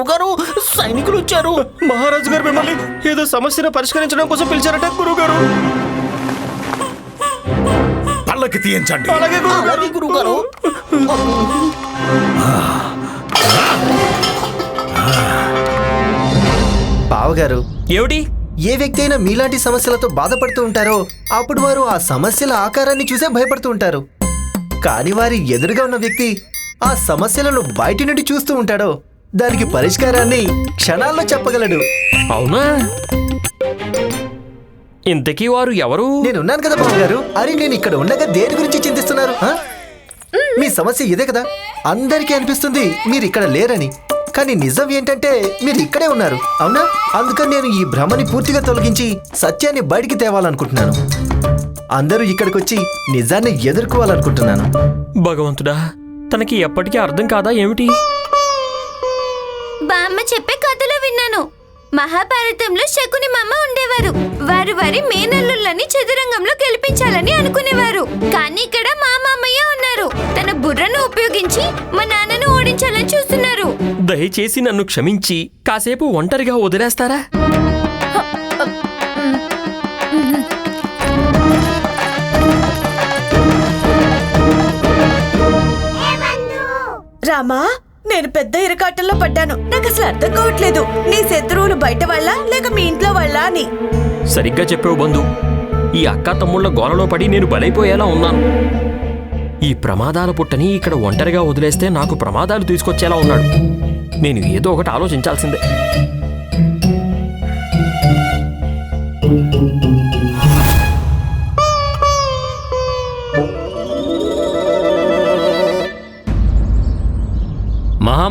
గురువుగారు సైనికులు వచ్చారు మహారాజు గారు మిమ్మల్ని ఏదో సమస్యను పరిష్కరించడం కోసం పిలిచారట గురుగారు పల్లకి తీయించండి. అలాగే గురుగారు అలాగే గురువుగారు. బావగారు ఏమిటి? ఏ వ్యక్తి అయినా మీలాంటి సమస్యలతో బాధపడుతూ ఉంటారో అప్పుడు వారు ఆ సమస్యల ఆకారాన్ని చూసే భయపడుతూ ఉంటారు. కానీ వారి ఎదురుగా ఉన్న వ్యక్తి ఆ సమస్యలను బయటి నుండి చూస్తూ ఉంటాడో దానికి పరిష్కారాన్ని క్షణాల్లో చెప్పగలడు. అవునా? ఇంతకీ వారు ఎవరు? నేనున్నాను కదా బావగారు. అరే నేను ఇక్కడ ఉండగా దేని గురించి చింతిస్తున్నారు ఆ? మీ సమస్య ఇదే కదా. అందరికీ అనిపిస్తుంది మీరు ఇక్కడ లేరని. కానీ నిజం ఏంటంటే మీరు ఇక్కడే ఉన్నారు. అవునా? అందుకని నేను ఈ భ్రమని పూర్తిగా తొలగించి సత్యాన్ని బయటికి తేవాలనుకుంటున్నాను. అందరూ ఇక్కడికి వచ్చి నిజాన్ని ఎదుర్కోవాలనుకుంటున్నాను. భగవంతుడా తనకి ఎప్పటికీ అర్థం కాదా ఏమిటి? చెప్పే కథలు విన్నాను. మహాభారతంలో శకుని మామ ఉండేవారు. వారు వారి మేనల్లుళ్ళని చదురంగంలో గెలిపించాలని అనుకునేవారు. కానీ ఇక్కడ మా మామయ్య ఉన్నారు. తన బుర్రను ఉపయోగించి మా నాన్నను ఓడించాలని చూస్తున్నారు. దయచేసి నన్ను క్షమించి కాసేపు ఒంటరిగా వదిలేస్తారా? రామా? నేను పెద్ద ఇరకాటంలో పడ్డాను. నాకు అసలు అర్థం కావట్లేదు. నీ శత్రువులు బయట వాళ్ళ? లేక మీ ఇంట్లో వాళ్ళ అని? సరిగ్గా చెప్పావు బంధు. ఈ అక్క తమ్ముళ్ళ గోలలో పడి నేను బలైపోయేలా ఉన్నాను. ఈ ప్రమాదాల పుట్టని ఇక్కడ ఒంటరిగా వదిలేస్తే నాకు ప్రమాదాలు తీసుకొచ్చేలా ఉన్నాడు. నేను ఏదో ఒకటి ఆలోచించాల్సిందే.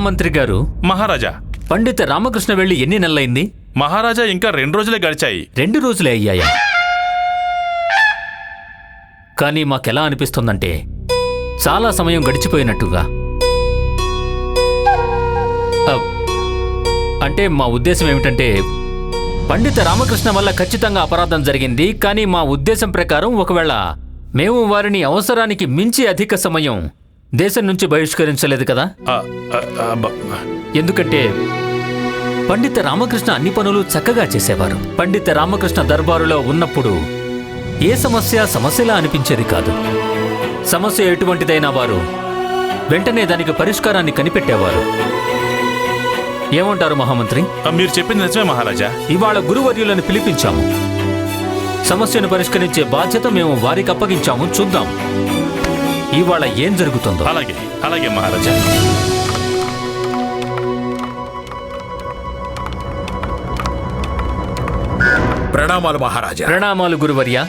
మహామంత్రి గారు మహారాజా. పండిత రామకృష్ణ వెళ్ళి ఎన్ని నెలలైంది? మహారాజా ఇంకా రెండు రోజులే గడిచాయి. రెండు రోజులే అయ్యాయా? కానీ మాకెలా అనిపిస్తుందంటే చాలా సమయం గడిచిపోయినట్టుగా. అంటే మా ఉద్దేశం ఏమిటంటే పండిత రామకృష్ణ వల్ల ఖచ్చితంగా అపరాధం జరిగింది కానీ మా ఉద్దేశం ప్రకారం ఒకవేళ మేము వారిని అవసరానికి మించి అధిక సమయం దేశం నుంచి బహిష్కరించలేదు కదా? ఎందుకంటే పండిత రామకృష్ణ అన్ని పనులు చక్కగా చేసేవారు. పండిత రామకృష్ణ దర్బారులో ఉన్నప్పుడు ఏ సమస్య సమస్యలా అనిపించేది కాదు. సమస్య ఎటువంటిదైనా వారు వెంటనే దానికి పరిష్కారాన్ని కనిపెట్టేవారు. ఏమంటారు మహామంత్రి? మీరు చెప్పింది నిజమే మహారాజా. ఇవాళ గురువర్యులను పిలిపించాము. సమస్యను పరిష్కరించే బాధ్యత మేము వారికి అప్పగించాము. చూద్దాం. ఇవాళ ఏం జరుగుతుందో. అలాగే అలాగే మహారాజా. ప్రణామాలు మహారాజా. ప్రణామాలు గురువర్య.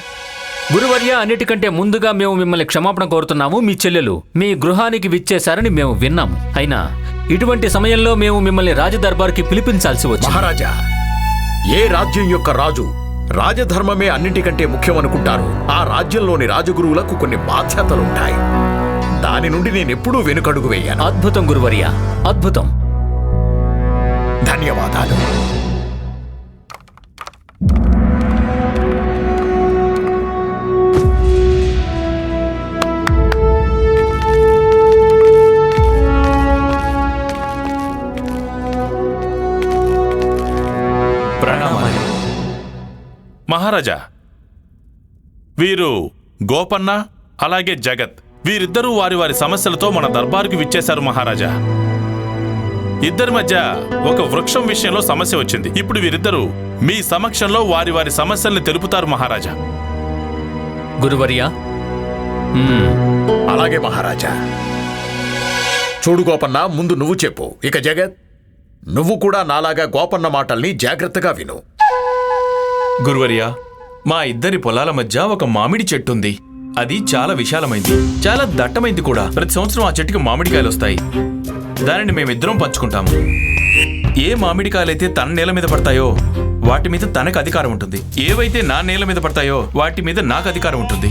గురువర్య అన్నిటికంటే ముందుగా మేము మిమ్మల్ని క్షమాపణ కోరుతున్నాము. మీ చెల్లెలు మీ గృహానికి విచ్చేశారని మేము విన్నాము. అయినా ఇటువంటి సమయంలో మేము మిమ్మల్ని రాజదర్బార్కి పిలిపించాల్సి వచ్చింది. మహారాజా ఏ రాజ్యం యొక్క రాజు రాజధర్మమే అన్నింటికంటే ముఖ్యమనుకుంటారు ఆ రాజ్యంలోని రాజగురువులకు కొన్ని బాధ్యతలుంటాయి. దాని నుండి నేనెప్పుడూ వెనుకడుగు వేయాను. అద్భుతం గురువర్య అద్భుతం. ధన్యవాదాలు. ప్రణామాలు. మహారాజా వీరు గోపన్న అలాగే జగత్. వీరిద్దరూ వారి వారి సమస్యలతో మన దర్బారుకి విచ్చేశారు మహారాజా. ఇద్దరి మధ్య ఒక వృక్షం విషయంలో సమస్య వచ్చింది. ఇప్పుడు వీరిద్దరూ మీ సమక్షంలో వారి వారి సమస్యల్ని తెలుపుతారు మహారాజా. గురువర్య. అలాగే మహారాజా. చూడు గోపన్న ముందు నువ్వు చెప్పు. ఇక జగత్ నువ్వు కూడా నాలాగా గోపన్న మాటల్ని జాగ్రత్తగా విను. గురువర్య మా ఇద్దరి పొలాల మధ్య ఒక మామిడి చెట్టు ఉంది అది చాలా విశాలమైంది. చాలా దట్టమైంది కూడా. ప్రతి సంవత్సరం ఆ చెట్టుకి మామిడికాయలు వస్తాయి. దానిని మేమిద్దరం పంచుకుంటాము. ఏ మామిడికాయలైతే తన నేల మీద పడతాయో వాటి మీద తనకు అధికారం ఉంటుంది. ఏవైతే నా నేల మీద పడతాయో వాటి మీద నాకు అధికారం ఉంటుంది.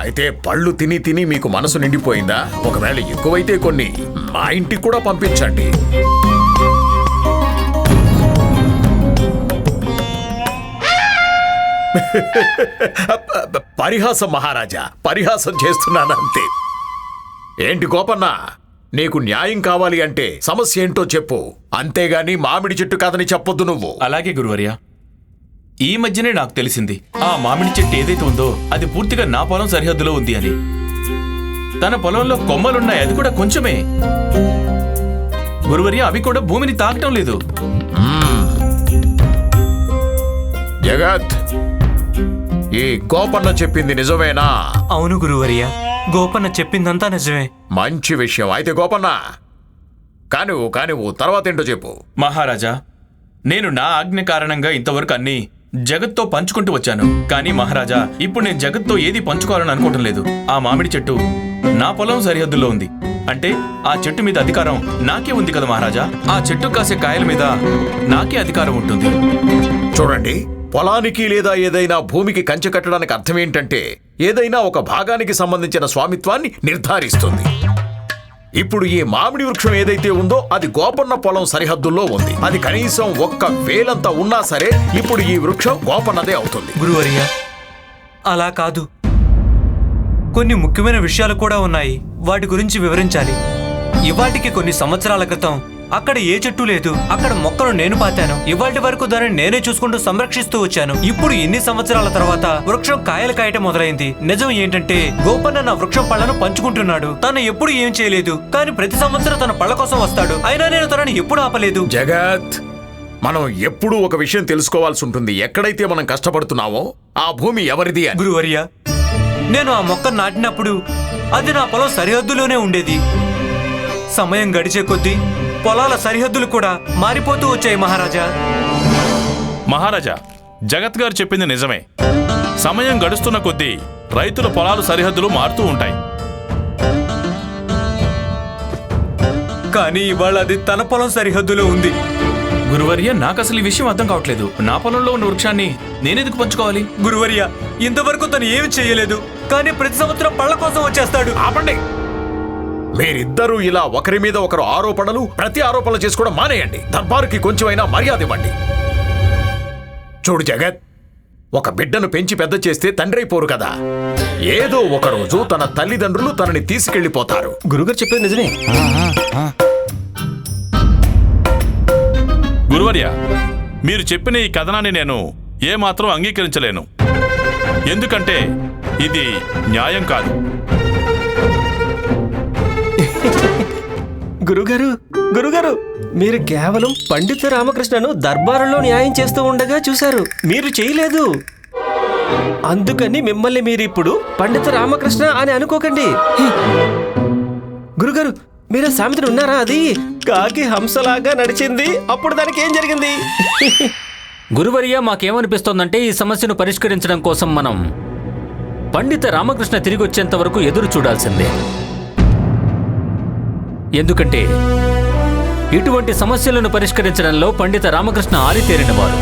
అయితే పళ్ళు తిని తిని మీకు మనసు నిండిపోయిందా? ఒకవేళ ఎక్కువైతే కొన్ని మా ఇంటికి కూడా పంపించండి. పరిహాసం మహారాజా పరిహాసం చేస్తున్నాను అంతే ఏంటి గోపన్న నీకు న్యాయం కావాలి అంటే సమస్య ఏంటో చెప్పు. అంతేగాని మామిడి చెట్టు కథని చెప్పొద్దు నువ్వు. అలాగే గురువర్య. ఈ మధ్యనే నాకు తెలిసింది ఆ మామిడి చెట్టు ఏదైతే ఉందో అది పూర్తిగా నా పొలం సరిహద్దులో ఉంది అని. తన పొలంలో కొమ్మలున్నాయి అది కూడా కొంచెమే. గురువర్య అవి కూడా భూమిని తాకటం లేదు. జగత్ ఈ గోపన్న చెప్పింది నిజమేనా? అవును గురువర్య గోపన్న చెప్పిందంతా నిజమే. మంచి విషయం. అయితే గోపన్న కానివ్వు కానివ్వు తర్వాత ఏంటో చెప్పు. మహారాజా నేను నా ఆజ్ఞ కారణంగా ఇంతవరకు అన్ని జగత్తో పంచుకుంటూ వచ్చాను. కానీ మహారాజా ఇప్పుడు నేను జగత్తో ఏది పంచుకోవాలని అనుకోవటం లేదు. ఆ మామిడి చెట్టు నా పొలం సరిహద్దుల్లో ఉంది. అంటే ఆ చెట్టు మీద అధికారం నాకే ఉంది కదా మహారాజా? ఆ చెట్టు కాసే కాయల మీద నాకే అధికారం ఉంటుంది. చూడండి పొలానికి లేదా ఏదైనా భూమికి కంచె కట్టడానికి అర్థం ఏంటంటే ఏదైనా ఒక భాగానికి సంబంధించిన స్వామిత్వాన్ని నిర్ధారిస్తుంది. ఇప్పుడు ఈ మామిడి వృక్షం ఏదైతే ఉందో అది గోపన్న పొలం సరిహద్దుల్లో ఉంది. అది కనీసం ఒక్క వేలంత ఉన్నా సరే ఇప్పుడు ఈ వృక్షం గోపన్నదే అవుతుంది. గురువర్య అలా కాదు. కొన్ని ముఖ్యమైన విషయాలు కూడా ఉన్నాయి. వాటి గురించి వివరించాలి. ఇవాటికి కొన్ని సంవత్సరాల క్రితం అక్కడ ఏ చెట్టు లేదు అక్కడ మొక్కను నేను పాతాను. ఇవాటి వరకు దానిని నేనే చూసుకుంటూ సంరక్షిస్తూ వచ్చాను. ఇప్పుడు ఇన్ని సంవత్సరాల తర్వాత వృక్షం కాయలు కాయటం మొదలైంది. నిజం ఏంటంటే గోపన్న నా వృక్షం పళ్ళను పంచుకుంటున్నాడు. తను ఎప్పుడు ఏం చేయలేదు కానీ ప్రతి సంవత్సరం తన పళ్ళ కోసం వస్తాడు. అయినా నేను తనని ఎప్పుడు ఆపలేదు. జగత్ మనం ఎప్పుడూ ఒక విషయం తెలుసుకోవాల్సి ఉంటుంది. ఎక్కడైతే మనం కష్టపడుతున్నామో ఆ భూమి ఎవరిది అని. గురువర్య నేను ఆ మొక్క నాటినప్పుడు అది నా పొలం సరిహద్దులోనే ఉండేది. సమయం గడిచే కొద్దీ పొలాల సరిహద్దులు కూడా మారిపోతూ వచ్చాయి మహారాజా. మహారాజా జగత్ గారు చెప్పింది నిజమే. సమయం గడుస్తున్న కొద్దీ రైతుల పొలాలు సరిహద్దులు మారుతూ ఉంటాయి. కానీ ఇవాళ అది తన పొలం సరిహద్దులో ఉంది. గురువర్య నాకు అసలు ఈ విషయం అర్థం కావట్లేదు. నా పొలంలో ఉన్న వృక్షాన్ని నేనెందుకు పంచుకోవాలి? గురువర్య ఇంతవరకు తను ఏమి చేయలేదు. కానీ ప్రతి సంవత్సరం పళ్ళ కోసం వచ్చేస్తాడు. ఆపండి. మీరిద్దరూ ఇలా ఒకరి మీద ఒకరు ఆరోపణలు ప్రతి ఆరోపణలు చేసుకోవడం మానేయండి. దర్బారుకి కొంచెమైనా మర్యాద ఇవ్వండి. చూడు జగత్ ఒక బిడ్డను పెంచి పెద్ద చేస్తే తండ్రి అయిపోరు కదా. ఏదో ఒక రోజు తన తల్లిదండ్రులు తనని తీసుకెళ్ళిపోతారు గురుగారు చెప్పేది నిజమే. గురువర్య మీరు చెప్పిన ఈ కథనాన్ని నేను ఏమాత్రం అంగీకరించలేను. ఎందుకంటే ఇది న్యాయం కాదు. గురుగారు గురుగారు మీరు కేవలం పండిత రామకృష్ణను దర్బారులో న్యాయం చేస్తూ ఉండగా చూశారు. మీరు చేయలేదు. అందుకని మిమ్మల్ని మీరిప్పుడు పండిత రామకృష్ణ అని అనుకోకండి. గురుగారు మీరు సామెతను సామెతలు ఉన్నారా అది? కాకి హంసలాగా నడిచింది అప్పుడు దానికి ఏం జరిగింది? గురువర్య మాకేమనిపిస్తోందంటే ఈ సమస్యను పరిష్కరించడం కోసం మనం పండిత రామకృష్ణ తిరిగి వచ్చేంత వరకు ఎదురు చూడాల్సిందే. ఎందుకంటే ఇటువంటి సమస్యలను పరిష్కరించడంలో పండిత రామకృష్ణ ఆరితేరినవారు.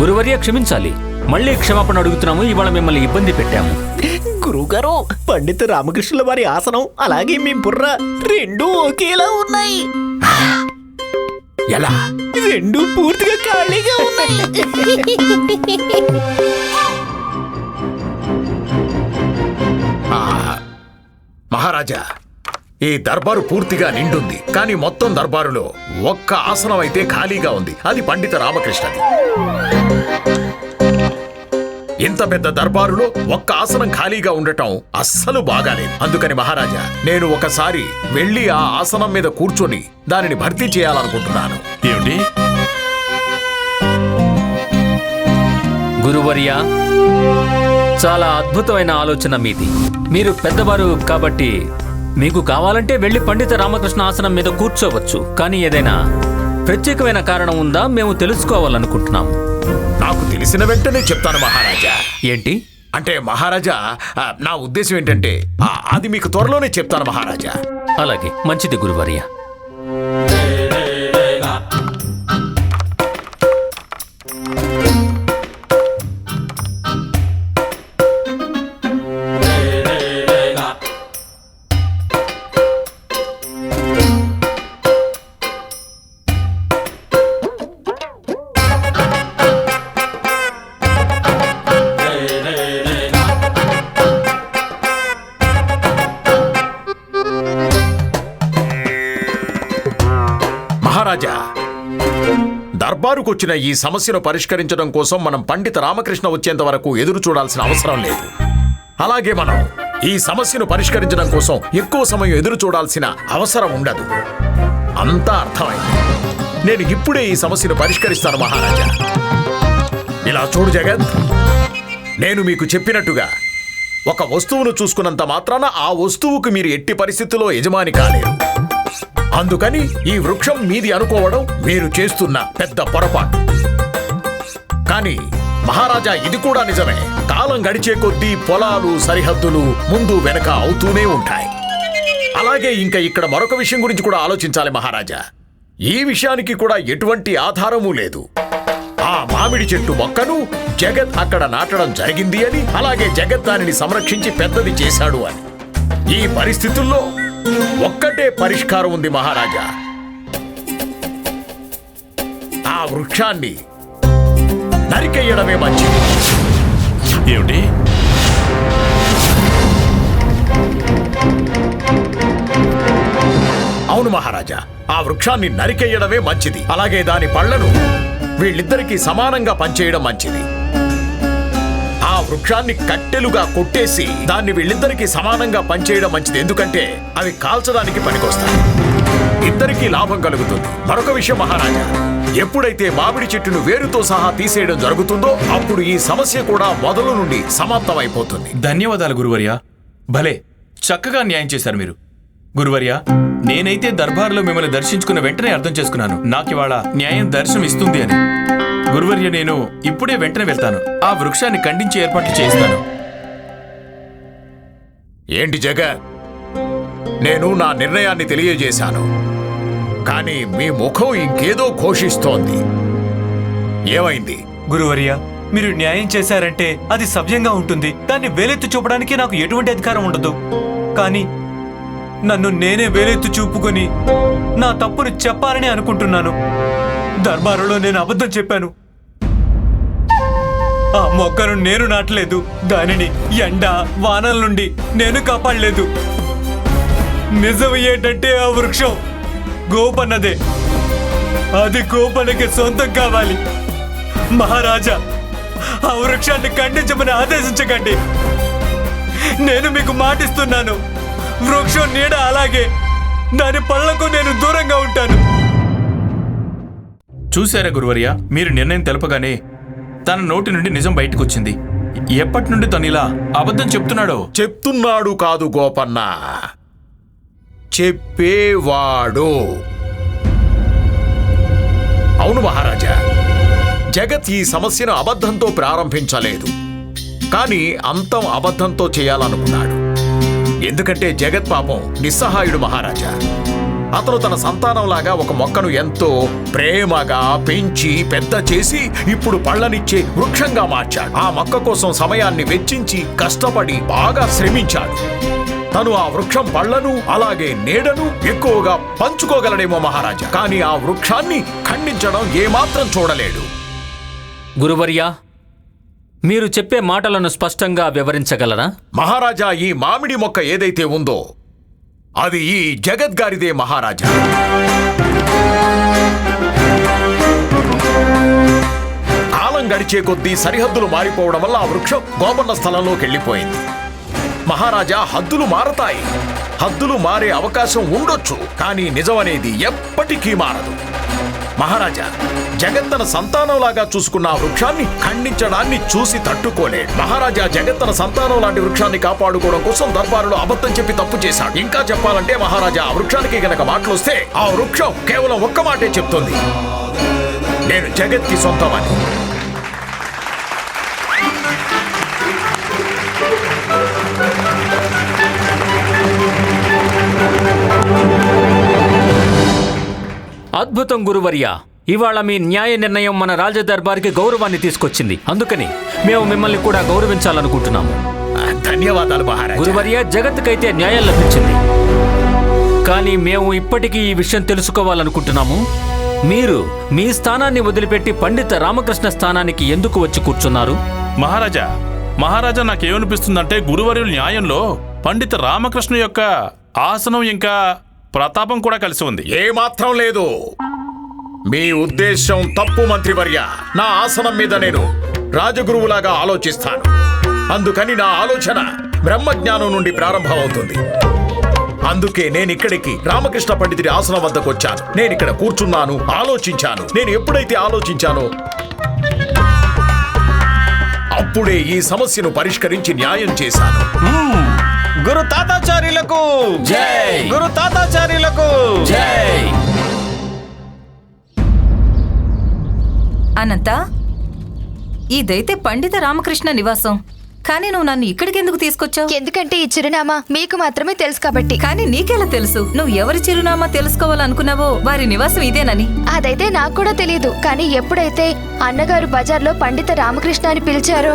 గురువర్య క్షమించాలి. మళ్ళీ క్షమాపణ అడుగుతున్నాము ఇవాళ మిమ్మల్ని ఇబ్బంది పెట్టాము. గురువుగారు పండిత రామకృష్ణుల వారి ఆసనం అలాగే మీ బుర్ర రెండూ ఒకేలా ఉన్నాయి. ఎలా? రెండు పూర్తిగా ఖాళీగా ఉన్నాయి. మహారాజా ఈ దర్బారు పూర్తిగా నిండుంది. కానీ మొత్తం దర్బారులో ఒక్క ఆసనం అయితే ఖాళీగా ఉంది. అది పండిత రామకృష్ణది. ఇంత పెద్ద దర్బారులో ఒక్క ఆసనం ఖాళీగా ఉండటం అస్సలు బాగాలేదు. అందుకని మహారాజా నేను ఒకసారి వెళ్ళి ఆ ఆసనం మీద కూర్చొని దానిని భర్తీ చేయాలనుకుంటున్నాను. ఏమిటి? గురువర్య చాలా అద్భుతమైన ఆలోచన మీది. మీరు పెద్దవారు కాబట్టి మీకు కావాలంటే వెళ్ళి పండిత రామకృష్ణ ఆసనం మీద కూర్చోవచ్చు. కానీ ఏదైనా ప్రత్యేకమైన కారణం ఉందా మేము తెలుసుకోవాలనుకుంటున్నాం. నాకు తెలిసిన వెంటనే చెప్తాను మహారాజా. ఏంటి? అంటే మహారాజా ఆ, నా ఉద్దేశం ఏంటంటే ఆ, అది మీకు త్వరలోనే చెప్తాను మహారాజా. అలాగే మంచిది గురువర్య. దర్బారుకు వచ్చిన ఈ సమస్యను పరిష్కరించడం కోసం మనం పండిత రామకృష్ణ వచ్చేంత వరకు ఎదురు చూడాల్సిన అవసరం లేదు. అలాగే మనం ఈ సమస్యను పరిష్కరించడం కోసం ఎక్కువ సమయం ఎదురు చూడాల్సిన అవసరం ఉండదు. అంతా అర్థమైంది. నేను ఇప్పుడే ఈ సమస్యను పరిష్కరిస్తాను మహారాజా. ఇలా చూడు జగత్ నేను మీకు చెప్పినట్టుగా ఒక వస్తువును చూసుకున్నంత మాత్రాన ఆ వస్తువుకు మీరు ఎట్టి పరిస్థితుల్లో యజమాని కాలేరు. అందుకని ఈ వృక్షం మీది అనుకోవడం మీరు చేస్తున్న పెద్ద పొరపాటు. కానీ మహారాజా ఇది కూడా నిజమే. కాలం గడిచే కొద్దీ పొలాలు సరిహద్దులు ముందు వెనక అవుతూనే ఉంటాయి. అలాగే ఇంకా ఇక్కడ మరొక విషయం గురించి కూడా ఆలోచించాలి మహారాజా. ఈ విషయానికి కూడా ఎటువంటి ఆధారము లేదు. ఆ మామిడి చెట్టు మొక్కను జగత్ అక్కడ నాటడం జరిగింది అని అలాగే జగత్ దానిని సంరక్షించి పెద్దది చేశాడు అని. ఈ పరిస్థితుల్లో ఒక్కటే పరిష్కారం ఉంది మహారాజా. ఆ వృక్షాన్ని నరికెయ్యడమే మంచిది. ఏమిటి? అవును మహారాజా ఆ వృక్షాన్ని నరికెయ్యడమే మంచిది. అలాగే దాని పళ్ళను వీళ్ళిద్దరికీ సమానంగా పంచేయడం మంచిది. వృక్షాన్ని కట్టెలుగా కొట్టేసి దాన్ని వీళ్ళిద్దరికీ సమానంగా పనిచేయడం మంచిది. ఎందుకంటే అవి కాల్చడానికి పనికొస్తాయి. ఇద్దరికీ లాభం కలుగుతుంది. మరొక విషయం మహారాజా ఎప్పుడైతే మామిడి చెట్టును వేరుతో సహా తీసేయడం జరుగుతుందో అప్పుడు ఈ సమస్య కూడా మొదలు నుండి సమాప్తమైపోతుంది. ధన్యవాదాలు గురువర్య. భలే చక్కగా న్యాయం చేశారు మీరు. గురువర్య నేనైతే దర్బార్లో మిమ్మల్ని దర్శించుకున్న వెంటనే అర్థం చేసుకున్నాను. నాకివాళ న్యాయం దర్శనం ఇస్తుంది అని. గురువర్య నేను ఇప్పుడే వెంటనే వెళ్తాను. ఆ వృక్షాన్ని ఖండించి ఏర్పాట్లు చేస్తాను. ఏంటి జగన్ నేను నా నిర్ణయాన్ని తెలియజేశాను. కానీ మీ ముఖం ఇంకేదో ఘోషిస్తోంది. ఏమైంది? గురువర్య మీరు న్యాయం చేశారంటే అది సవ్యంగా ఉంటుంది. దాన్ని వేలెత్తి చూపడానికి నాకు ఎటువంటి అధికారం ఉండదు. కానీ నన్ను నేనే వేలెత్తి చూపుకొని నా తప్పును చెప్పాలని అనుకుంటున్నాను. దర్బారులో నేను అబద్ధం చెప్పాను. ఆ మొక్కను నేను నాటలేదు. దానిని ఎండ వానల నుండి నేను కాపాడలేదు. నిజం ఏంటంటే ఆ వృక్షం గోపన్నదే. అది గోపన్నకి సొంతం కావాలి. మహారాజా ఆ వృక్షాన్ని ఖండించమని ఆదేశించకండి. నేను మీకు మాటిస్తున్నాను. వృక్షం నీడ అలాగే. దాని పళ్ళకు నేను దూరంగా ఉంటాను. చూశారా గురువర్య మీరు నిర్ణయం తెలపగానే తన నోటి నుండి నిజం బయటకు వచ్చింది ఎప్పటి నుండి తను ఇలా అబద్ధం చెప్తున్నాడో? చెప్తున్నాడు కాదు గోపన్న. చెప్పేవాడు. అవును మహారాజా. జగత్ ఈ సమస్యను అబద్ధంతో ప్రారంభించలేదు. కానీ అంతం అబద్ధంతో చేయాలనుకున్నాడు. ఎందుకంటే జగత్ పాపం నిస్సహాయుడు మహారాజా. అతను తన సంతానంలాగా ఒక మొక్కను ఎంతో ప్రేమగా పెంచి పెద్ద చేసి ఇప్పుడు పళ్ళనిచ్చే వృక్షంగా మార్చాడు. ఆ మొక్క కోసం సమయాన్ని వెచ్చించి కష్టపడి బాగా శ్రమించాడు. తను ఆ వృక్షం పళ్ళను అలాగే నీడను ఎక్కువగా పంచుకోగలడేమో మహారాజా. కానీ ఆ వృక్షాన్ని ఖండించడం ఏమాత్రం చూడలేడు. గురువర్యా మీరు చెప్పే మాటలను స్పష్టంగా వివరించగలరా? మహారాజా ఈ మామిడి మొక్క ఏదైతే ఉందో అది ఈ జగద్గారిదే మహారాజా. కాలం గడిచే కొద్దీ సరిహద్దులు మారిపోవడం వల్ల ఆ వృక్షం గోపన్న స్థలంలోకి వెళ్ళిపోయింది. మహారాజా హద్దులు మారతాయి. హద్దులు మారే అవకాశం ఉండొచ్చు కానీ నిజమనేది ఎప్పటికీ మారదు. మహారాజా జగత్ తన సంతానంలాగా చూసుకున్న ఆ వృక్షాన్ని ఖండించడాన్ని చూసి తట్టుకోలే. మహారాజా జగత్ తన సంతానం లాంటి వృక్షాన్ని కాపాడుకోవడం కోసం దర్బారులో అబద్ధం చెప్పి తప్పు చేశాడు. ఇంకా చెప్పాలంటే మహారాజా ఆ వృక్షానికి గనక మాటలు వస్తే ఆ వృక్షం కేవలం ఒక్క మాటే చెప్తుంది. నేను జగత్కి సొంతమని. అద్భుతం గురువర్య! ఇవాళ మీ న్యాయ నిర్ణయం మన రాజదర్బార్కి గౌరవాన్ని తీసుకొచ్చింది. అందుకని మేము మిమ్మల్ని కూడా గౌరవించాలనుకుంటున్నాము. ధన్యవాదాలు గురువర్య జగత్కైతే న్యాయం లభించింది. కానీ మేము ఇప్పటికీ ఈ విషయం తెలుసుకోవాలనుకుంటున్నాము. మీరు మీ స్థానాన్ని వదిలిపెట్టి పండిత రామకృష్ణ స్థానానికి ఎందుకు వచ్చి కూర్చున్నారు? మహారాజా మహారాజా నాకేమనిపిస్తుందంటే గురువర్యుల న్యాయంలో పండిత రామకృష్ణ యొక్క ఆసనం ఇంకా ప్రతాపం కూడా కలిసి ఉంది. ఏమాత్రం లేదు. మీ ఉద్దేశం తప్పు మంత్రివర్య. నా ఆసనం మీద నేను రాజగురువులాగా ఆలోచిస్తాను. అందుకని నా ఆలోచన బ్రహ్మజ్ఞానం నుండి ప్రారంభమవుతుంది. అందుకే నేను ఇక్కడికి రామకృష్ణ పండితుడి ఆసనం వద్దకు వచ్చాను. నేను ఇక్కడ కూర్చున్నాను ఆలోచించాను. నేను ఎప్పుడైతే ఆలోచించానో అప్పుడే ఈ సమస్యను పరిష్కరించి న్యాయం చేశాను. గురు తాతాచార్యులకు. జై! గురు తాతాచార్యులకు. జై. అనంత ఇదైతే పండిత రామకృష్ణ నివాసం. కానీ నువ్వు నన్ను ఇక్కడికి ఎందుకు తీసుకొచ్చావు? ఎందుకంటే ఈ చిరునామా మీకు మాత్రమే తెలుసు కాబట్టి. కానీ నీకెలా తెలుసు? నువ్వు ఎవరి చిరునామా తెలుసుకోవాలనుకున్నావో వారి నివాసం ఇదేనని. అదైతే నాకు కూడా తెలియదు కానీ ఎప్పుడైతే అన్నగారు బజార్లో పండిత రామకృష్ణ అని పిలిచారో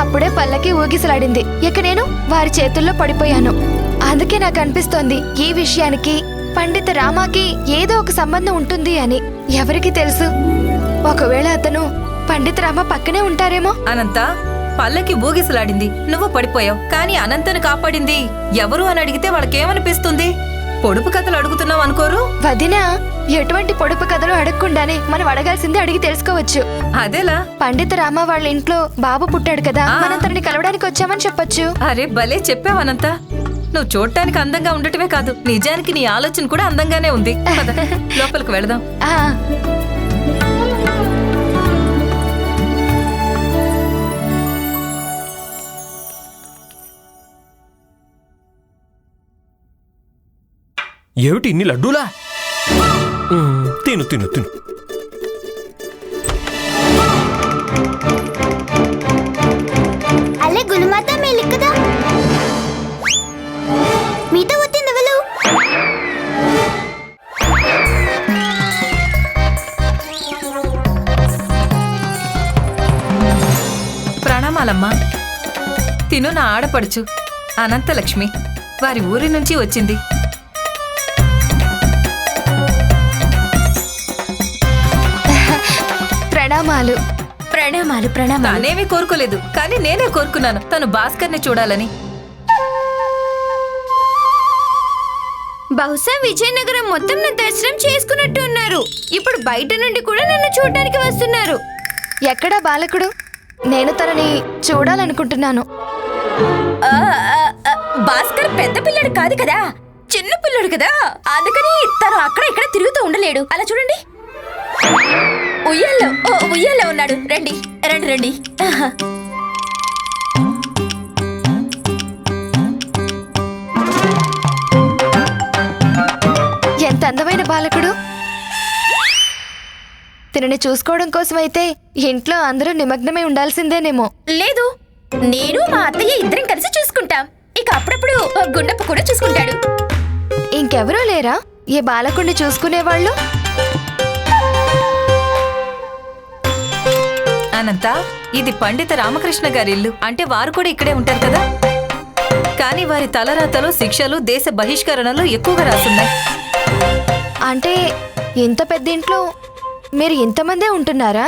అప్పుడే పల్లకి ఊగిసలాడింది. ఇక నేను వారి చేతుల్లో పడిపోయాను. అందుకే నాకు అనిపిస్తోంది ఈ విషయానికి పండిత రామాకి ఏదో ఒక సంబంధం ఉంటుంది అని. ఎవరికి తెలుసు? ఒకవేళ అతను పండిత రామ పక్కనే ఉంటారేమో? అనంత పల్లకి ఊగిసలాడింది. నువ్వు పడిపోయావు. కానీ అనంతను కాపాడింది. ఎవరు అని అడిగితే వాళ్ళకేమనిపిస్తుంది? పొడుపు కథలు అడుగుతున్నావు అనుకోరు? వదినా ఎటువంటి పొడుపు కథలు అడగకుండానే మనం అడగాల్సిందే అడిగి తెలుసుకోవచ్చు. అదేలా? పండిత రామ వాళ్ళ ఇంట్లో బాబు పుట్టాడు కదా. మనం తనని కలవడానికి వచ్చామని చెప్పొచ్చు. అరే భలే చెప్పావు అనంత. నువ్వు చూడటానికి అందంగా ఉండటమే కాదు. నిజానికి నీ ఆలోచన కూడా అందంగానే ఉంది. లోపలికి వెళదాం. ఏమిటి ఇన్ని లడ్డూలా? తిను తిను తిను. మీతో ప్రణామాలమ్మా. తిను నా ఆడపడుచు. అనంతలక్ష్మి వారి ఊరి నుంచి వచ్చింది. ప్రణామాలు. ప్రణామాలు ప్రణామాలు. తానేమీ కోరుకోలేదు కానీ నేనే కోరుకున్నాను. తను భాస్కర్ని చూడాలని. బహుశా విజయనగరం మొత్తం నా దర్శనం చేసుకున్నట్టు ఉన్నారు. ఇప్పుడు బయట నుండి కూడా నన్ను చూడడానికి వస్తున్నారు. ఎక్కడా బాలకుడు? నేను తనని చూడాలనుకుంటున్నాను. భాస్కర్ పెద్ద పిల్లడు కాదు కదా? చిన్న పిల్లడు కదా? అందుకని తను అక్కడ ఇక్కడ తిరుగుతూ ఉండలేడు. అలా చూడండి. ఉయ్యాల్లో ఓ, ఉయ్యాల్లో ఉన్నాడు. రండి రండి రండి. ఎంత అందమైన బాలకుడు. తినని చూసుకోవడం కోసమైతే ఇంట్లో అందరూ నిమగ్నమై ఉండాల్సిందేనేమో. లేదు నేను మా అత్తయ్య ఇద్దరం కలిసి చూసుకుంటాం. ఇక అప్పుడప్పుడు గుండప్ప కూడా చూసుకుంటాడు. ఇంకెవరూ లేరా? ఈ బాలకుడిని చూసుకునేవాళ్ళు? అనంత ఇది పండిత రామకృష్ణ గారి ఇల్లు అంటే వారు కూడా ఇక్కడే ఉంటారు కదా? కానీ వారి తలరాతలో శిక్షలు దేశ బహిష్కరణలు ఎక్కువగా రాసున్నాయి. అంటే ఇంత పెద్ద ఇంట్లో మీరు ఇంతమందే ఉంటున్నారా?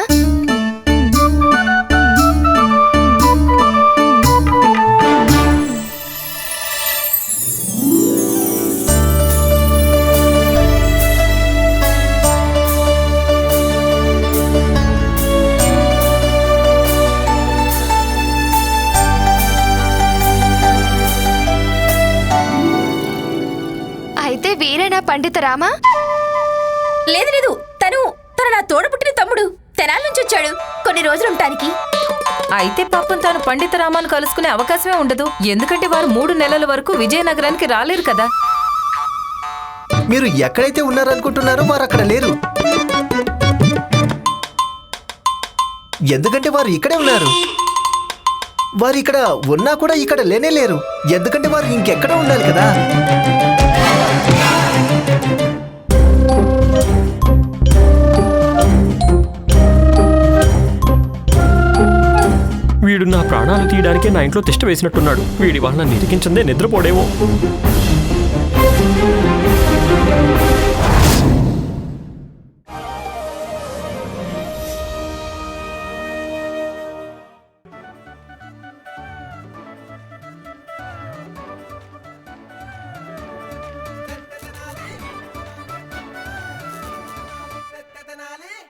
పండిత రామా? లేదు లేదు. తను తను నా తోడబుట్టిన తమ్ముడు. తెనాల నుంచి వచ్చాడు. కొన్ని రోజులు ఉండటానికి. అయితే పాపం తాను పండిత రామాను కలుసుకునే అవకాశమే ఉండదు. ఎందుకంటే వారు మూడు నెలల వరకు విజయనగరానికి రాలేరు కదా. మీరు ఎక్కడైతే ఉన్నారనుకుంటున్నారో వారు అక్కడ లేరు. ఎందుకంటే వారు ఇక్కడే ఉన్నారు. వారు ఇక్కడ ఉన్నా కూడా ఇక్కడ లేనే లేరు. ఎందుకంటే వారు ఇంకెక్కడ ఉండాలి కదా. ప్రాణాలు తీయడానికే నా ఇంట్లో తిష్ట వేసినట్టున్నాడు. వీడి వలన నిరికించిందే నిద్రపోడేమో.